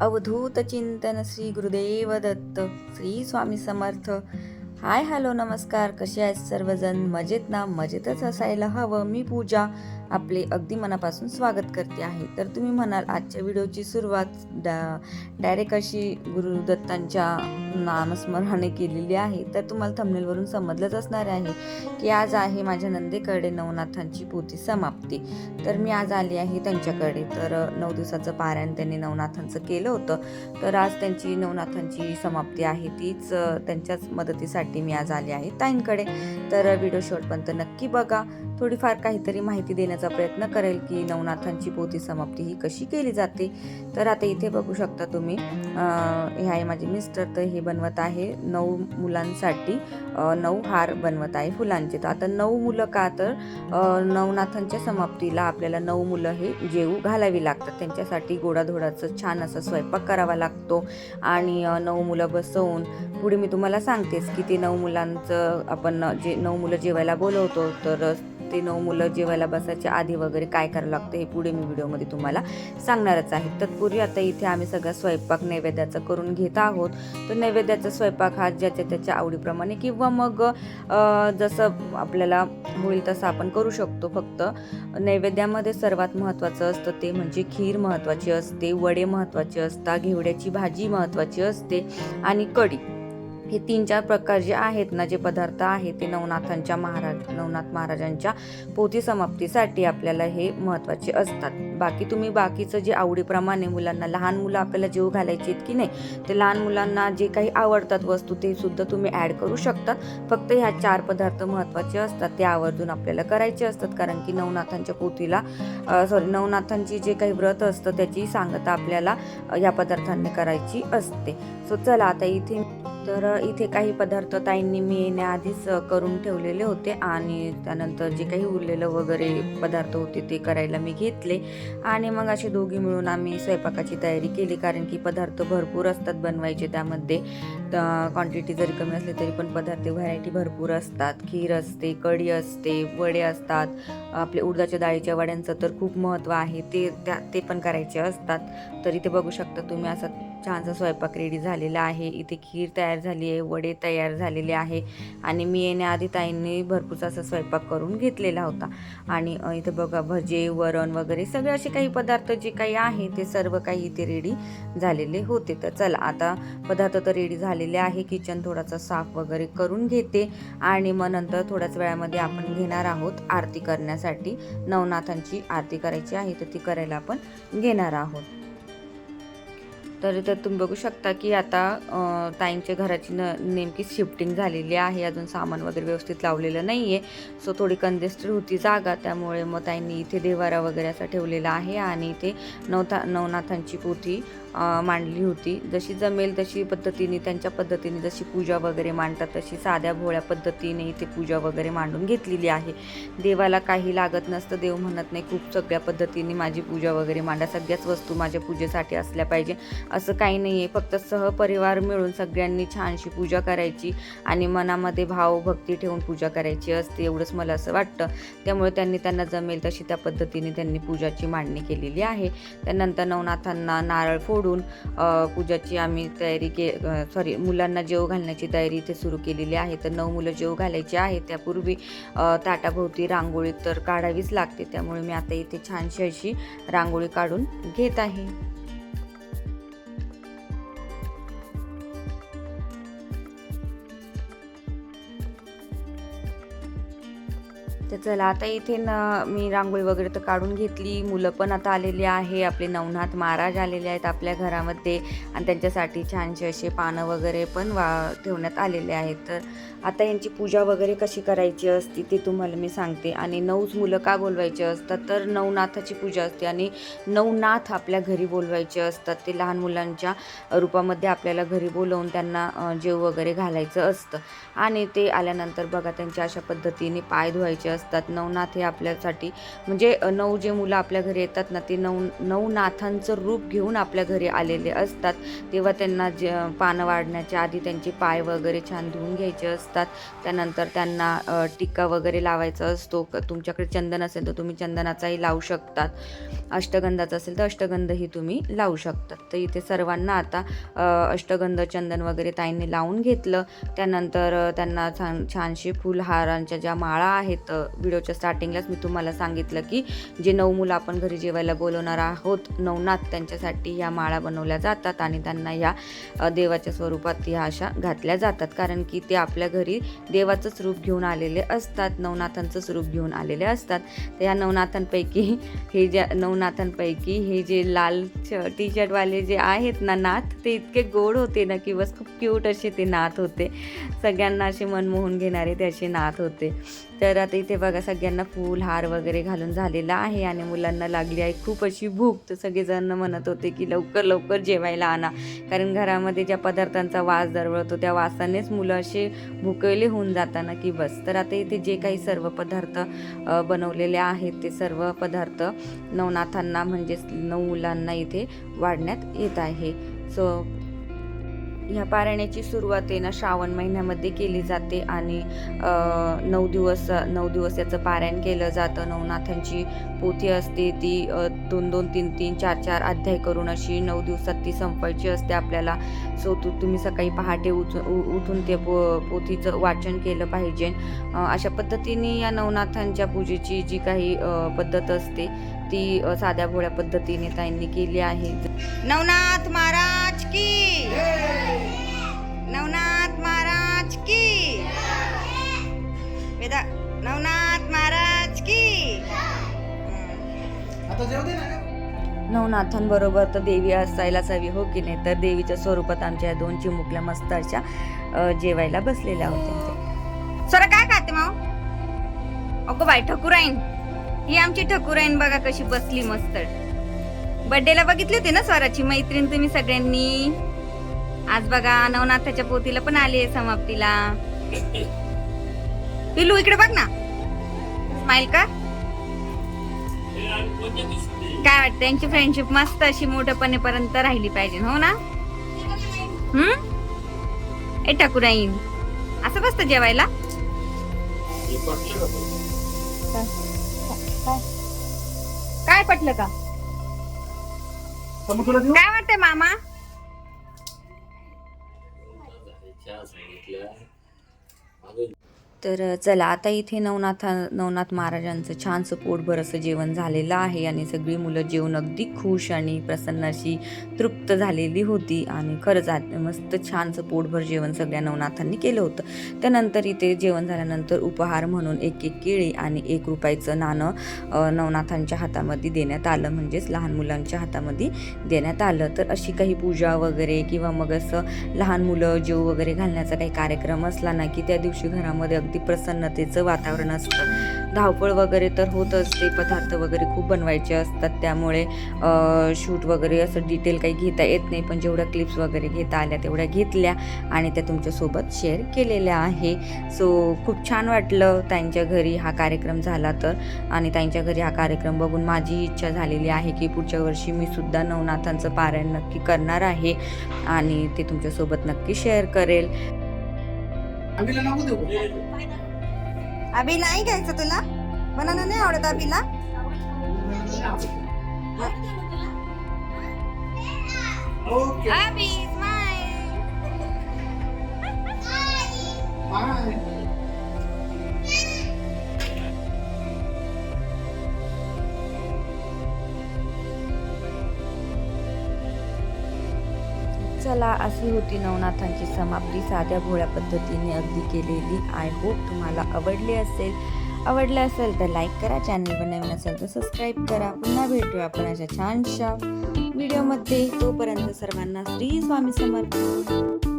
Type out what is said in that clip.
अवधूत चिंतन Shri Gurudev Datta Shri Swami Samarth. Hi hello नमस्कार. कसे आहेत सर्वजण? मजेत ना? मजेतच असायला हवं. मी पूजा. आपले अगदी मनापासून स्वागत करते आहे. तर तुम्ही म्हणाल आजच्या व्हिडिओची सुरुवात डा डायरेक्ट अशी गुरुदत्तांच्या नामस्मरणाने केलेली आहे. तर तुम्हाला थंबनेलवरून समजलंच असणार आहे की आज आहे माझ्या नंदेकडे नवनाथांची पोथी समाप्ती. तर मी आज आली आहे त्यांच्याकडे. तर नऊ दिवसाचं पारायण त्यांनी नवनाथांचं केलं होतं. तर आज त्यांची नवनाथांची समाप्ती आहे. तीच त्यांच्याच मदतीसाठी मी आज आली आहे ताईंकडे. तर व्हिडिओ शॉर्टपर्यंत नक्की बघा. थोडीफार काहीतरी माहिती देण्याचा प्रयत्न करेल की नवनाथांची पोथी समाप्ती ही कशी केली जाते? तर आता इथे बघू शकता तुम्ही ह्या हे आहे माझे मिस्टर तर हे बनवत आहे नऊ मुलांसाठी नऊ हार बनवत आहे फुलांचे. तर आता नऊ मुलं का तर नवनाथांच्या समाप्तीला आपल्याला नऊ मुलं हे जेऊ घालावी लागतात. त्यांच्यासाठी गोडाधोडाचं छान असा स्वयंपाक करावा लागतो. आणि नऊ मुलं बसवून पुढे मी तुम्हाला सांगतेच की ते नऊ मुलांचं आपण जे नऊ मुलं जेवायला बोलवतो तर ते नऊ मुलं जेवायला बसायच्या आधी वगैरे काय करावं लागतं हे पुढे मी व्हिडिओमध्ये तुम्हाला सांगणारच आहे. तत्पूर्वी आता इथे आम्ही सगळा स्वयंपाक नैवेद्याचा करून घेत आहोत. तर नैवेद्याचा स्वयंपाक हा ज्याच्या त्याच्या आवडीप्रमाणे किंवा मग जसं आपल्याला होईल तसं आपण करू शकतो. फक्त नैवेद्यामध्ये सर्वात महत्त्वाचं असतं ते म्हणजे खीर महत्त्वाची असते वडे महत्त्वाचे असतात घेवड्याची भाजी महत्त्वाची असते आणि कढी. हे तीन चार प्रकार जे आहेत ना जे पदार्थ आहेत ते नवनाथांच्या महाराज नवनाथ महाराजांच्या पोथी समाप्तीसाठी आपल्याला हे महत्त्वाचे असतात. बाकी तुम्ही बाकीचं जे आवडीप्रमाणे मुलांना लहान मुलं आपल्याला जीव घालायचे आहेत की नाही ते लहान मुलांना जे काही आवडतात वस्तू ते सुद्धा तुम्ही ॲड करू शकतात. फक्त ह्या चार पदार्थ महत्त्वाचे असतात ते आवर्जून आपल्याला करायचे असतात. कारण की नवनाथांच्या पोथीला सॉरी नवनाथांची जे काही व्रत असतं त्याची सांगता आपल्याला या पदार्थांनी करायची असते. सो चला आता इथे तर इथे काही पदार्थ ताईंनी मी येण्याआधीच करून ठेवलेले होते आणि त्यानंतर जे काही उरलेलं वगैरे पदार्थ होते ते करायला मी घेतले. आणि मग असे दोघी मिळून आम्ही स्वयंपाकाची तयारी केली कारण की पदार्थ भरपूर असतात बनवायचे त्यामध्ये. क्वांटिटी जरी कमी असली तरी पण पदार्थ व्हरायटी भरपूर असतात. खीर असते कढी असते वडे असतात. आपले उडदाच्या डाळीच्या वड्यांचं तर खूप महत्त्व आहे. ते त्या ते पण करायचे असतात. तर इथे बघू शकता तुम्ही असं छानसा स्वयंपाक रेडी झालेला आहे. इथे खीर तयार झाली आहे वडे तयार झालेले आहे आणि मी येण्याआधी ताईंनी भरपूर असा स्वयंपाक करून घेतलेला होता. आणि इथं इथे बघा भजे वरण वगैरे सगळे असे काही पदार्थ जे काही आहे ते सर्व काही इथे रेडी झालेले होते. तर चला आता पदार्थ तर रेडी झालेले आहे. किचन थोडासा साफ वगैरे करून घेते आणि मग नंतर थोड्याच वेळामध्ये आपण घेणार आहोत आरती करण्यासाठी. नवनाथांची आरती करायची आहे तर ती करायला आपण घेणार आहोत. तर इथं तुम्ही बघू शकता की आता ताईंच्या घराची न नेमकी शिफ्टिंग झालेली आहे. अजून सामान वगैरे व्यवस्थित लावलेलं नाही आहे सो थोडी कंजेस्टेड होती जागा. त्यामुळे मग ताईंनी इथे देवारा वगैरे असा ठेवलेला आहे आणि इथे नवथा नवनाथांची पोथी मांडली होती. जशी जमेल तशी पद्धतीने त्यांच्या पद्धतीने जशी पूजा वगैरे मांडतात तशी साध्या भोळ्या पद्धतीने इथे पूजा वगैरे मांडून घेतलेली आहे. देवाला काही लागत नसतं. देव म्हणत नाही खूप सगळ्या पद्धतीने माझी पूजा वगैरे मांडा. सगळ्याच वस्तू माझ्या पूजेसाठी असल्या पाहिजे. असं काही नाही आहे फक्त सहपरिवार मिळून सगळ्यांनी छानशी पूजा करायची आणि मनामध्ये भाव भक्ती ठेवून पूजा करायची असते एवढंच मला असं वाटतं. त्यामुळे त्यांनी त्यांना जमेल तशी त्या पद्धतीने त्यांनी पूजाची मांडणी केलेली आहे. त्यानंतर नवनाथांना नारळ फोडून पूजाची आम्ही तयारी के सॉरी मुलांना जेव घालण्याची तयारी इथे सुरू केलेली आहे. तर नऊ मुलं जेव घालायची आहे त्यापूर्वी ताटाभोवती रांगोळी तर काढावीच लागते. त्यामुळे मी आता इथे छानशी अशी रांगोळी काढून घेत आहे. तर चला आता इथे न मी रांगोळी वगैरे तर काढून घेतली. मुलं पण आता आलेली आहे. आपले नवनाथ महाराज आलेले आहेत आपल्या घरामध्ये. आणि त्यांच्यासाठी छानसे असे पानं वगैरे पण वा ठेवण्यात आलेले आहेत. तर आता यांची पूजा वगैरे कशी करायची असती ते तुम्हाला मी सांगते. आणि नऊच मुलं का बोलवायचे असतात? तर नवनाथाची पूजा असते आणि नवनाथ आपल्या घरी बोलवायचे असतात. ते लहान मुलांच्या रूपामध्ये आपल्याला घरी बोलवून त्यांना जेव वगैरे घालायचं असतं. आणि ते आल्यानंतर बघा त्यांच्या अशा पद्धतीने पाय धुवायचे असतात. नवनाथ हे आपल्यासाठी म्हणजे नऊ जे मुलं आपल्या घरी येतात ना ते नऊ नवनाथांचं रूप घेऊन आपल्या घरी आलेले असतात. तेव्हा त्यांना जे पानं वाढण्याच्या आधी त्यांचे पाय वगैरे छान धुवून घ्यायचे असतात. त्यानंतर त्यांना टिक्का वगैरे लावायचा असतो. तुमच्याकडे चंदन असेल तर तुम्ही चंदनाचाही लावू शकतात. अष्टगंधाचा असेल तर अष्टगंधही तुम्ही लावू शकतात. तर इथे सर्वांना आता अष्टगंध चंदन वगैरे ताईंनी लावून घेतलं. त्यानंतर त्यांना छान छानशी फुलहारांच्या ज्या माळा आहेत व्हिडिओच्या स्टार्टिंगलाच मी तुम्हाला सांगितलं की जे नऊ मुलं आपण घरी जेवायला बोलवणार आहोत नवनाथ त्यांच्यासाठी ह्या माळा बनवल्या जातात आणि त्यांना ह्या देवाच्या स्वरूपात ह्या अशा घातल्या जातात. कारण की ते आपल्या घरी देवाचंच रूप घेऊन आलेले असतात नवनाथांचंच रूप घेऊन आलेले असतात. तर या नवनाथांपैकी हे ज्या नवनाथांपैकी हे जे लाल टी शर्टवाले जे आहेत ना नाथ ते इतके गोड होते ना की बस खूप क्यूट असे ते नाथ होते. सगळ्यांना असे मनमोहून घेणारे ते असे नाथ होते. तर आता इथे बघा सगळ्यांना फूल हार वगैरे घालून झालेला आहे आणि मुलांना लागली आहे खूप अशी भूक. तर सगळेजण म्हणत होते की लवकर लवकर जेवायला आणा. कारण घरामध्ये ज्या पदार्थांचा वास दरवळतो त्या वासानेच मुलं असे भुकवले होऊन जाताना की बस. तर आता इथे जे काही सर्व पदार्थ बनवलेले आहेत ते सर्व पदार्थ नवनाथांना म्हणजेच नऊ मुलांना इथे वाढण्यात येत आहे. सो ह्या पारायणाची सुरुवात आहे ना श्रावण महिन्यामध्ये केली जाते आणि नऊ दिवस नऊ दिवस याचं पारायण केलं जातं. नवनाथांची पोथी असते ती दोन दोन तीन तीन चार चार अध्याय करून अशी नऊ दिवसात ती संपवायची असते आपल्याला. सो तू तुम्ही सकाळी पहाटे उठून उ- उठून ते पो पोथीचं वाचन केलं पाहिजे. अशा पद्धतीने या नवनाथांच्या पूजेची जी काही पद्धत असते ती साध्या भोळ्या पद्धतीने ताईंनी केली आहे. नवनाथ महाराज की? नवनाथ महाराज की? वेदा नवनाथ महाराज की? आता ना नवनाथांबरोबर तर देवी असायलाच हवी हो की नाही? तर देवीच्या स्वरूपात आमच्या या दोन चिमुकल्या मस्त अशा जेवायला बसलेल्या होत्या. सर काय खाते माव अगो बाई ठकुराईन ही आमची ठकुराईन बघा कशी बसली मस्त. बर्थडेला बघितली होती ना स्वराची मैत्रीण तुम्ही सगळ्यांनी? आज बघा नवनाथाच्या पोतीला पण आली आहे समाप्तीला. पिलू इकडे बघ ना. स्माइल का काय वाटतं यांची फ्रेंडशिप मस्त अशी मोठेपणेपर्यंत राहिली पाहिजे हो ना? हम्म? ए ठाकुराईन. असं बसतं जेवायला? काय? पटलं का? देऊ? काय वाटतंय मामा? तर चला आता इथे नवनाथा नवनाथ महाराजांचं छानसं पोटभर असं जेवण झालेलं आहे आणि सगळी मुलं जेवण अगदी खुश आणि प्रसन्न अशी तृप्त झालेली होती आणि खरंच मस्त छानसं पोटभर जेवण सगळ्या नवनाथांनी केलं होतं. त्यानंतर इथे जेवण झाल्यानंतर उपहार म्हणून एक एक केळी आणि एक रुपयाचं नाणं नवनाथांच्या हातामध्ये देण्यात आलं. म्हणजेच लहान मुलांच्या हातामध्ये देण्यात आलं. तर अशी काही पूजा वगैरे किंवा मग असं लहान मुलं जेव वगैरे घालण्याचा काही कार्यक्रम असला ना की त्या दिवशी घरामध्ये अगदी प्रसन्नतेचं वातावरण असतं. धावपळ वगैरे तर होत असते पदार्थ वगैरे खूप बनवायचे असतात त्यामुळे शूट वगैरे असं डिटेल काही घेता येत नाही पण जेवढ्या क्लिप्स वगैरे घेता आल्या तेवढ्या घेतल्या आणि त्या तुमच्यासोबत शेअर केलेल्या आहे. सो खूप छान वाटलं त्यांच्या घरी हा कार्यक्रम झाला तर. आणि त्यांच्या घरी हा कार्यक्रम बघून माझी इच्छा झालेली आहे की पुढच्या वर्षी मी सुद्धा नवनाथांचं पारायण नक्की करणार आहे आणि ते तुमच्यासोबत नक्की शेअर करेल. आम्हीला नको देऊ. अभि नाही घ्यायचं तुला? बनाना नाही आवडत अभिला. ओके. अभि चला अशी होती नवनाथांची समाप्ती. साध्या भोळ्या पद्धतीने अगदी केलेली आय होप तुम्हाला आवडली असेल. आवडलं असेल तर लाईक करा. चॅनलवर नवीन असेल तर सबस्क्राईब करा. पुन्हा भेटूया आपण अशा छानशा व्हिडिओमध्ये तोपर्यंत सर्वांना श्री स्वामी समर्थ.